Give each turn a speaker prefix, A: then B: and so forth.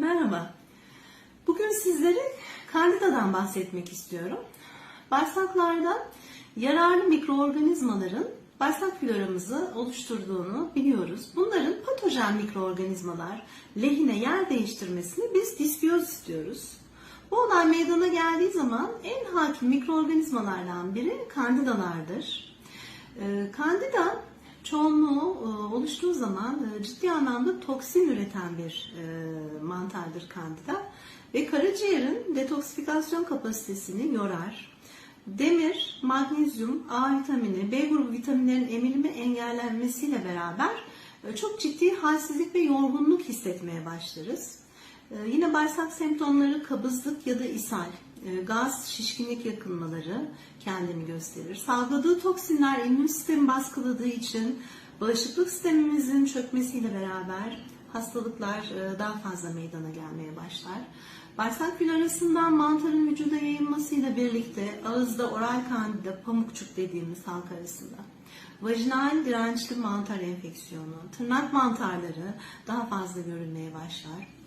A: Merhaba. Bugün sizlere kandidadan bahsetmek istiyorum. Bağırsaklarda yararlı mikroorganizmaların bağırsak floramızı oluşturduğunu biliyoruz. Bunların patojen mikroorganizmalar lehine yer değiştirmesini biz disbiyoz diyoruz. Bu olay meydana geldiği zaman en hakim mikroorganizmalardan biri kandidalardır. Ee, Kandida çoğunluğu e, oluştuğu zaman e, ciddi anlamda toksin üreten bir e, mantardır kandida ve karaciğerin detoksifikasyon kapasitesini yorar. Demir, magnezyum, A vitamini, B grubu vitaminlerin emilimi engellenmesiyle beraber çok ciddi halsizlik ve yorgunluk hissetmeye başlarız. E, Yine bağırsak semptomları kabızlık ya da ishal, e, gaz, şişkinlik yakınmaları kendini gösterir. Salgıladığı toksinler immün sistemi baskıladığı için bağışıklık sistemimizin çökmesiyle beraber hastalıklar e, daha fazla meydana gelmeye başlar. Bağırsak florasından mantarın vücuda yayılmasıyla birlikte ağızda oral kandida, pamukçuk dediğimiz halk arasında vajinal dirençli mantar enfeksiyonu, tırnak mantarları daha fazla görülmeye başlar.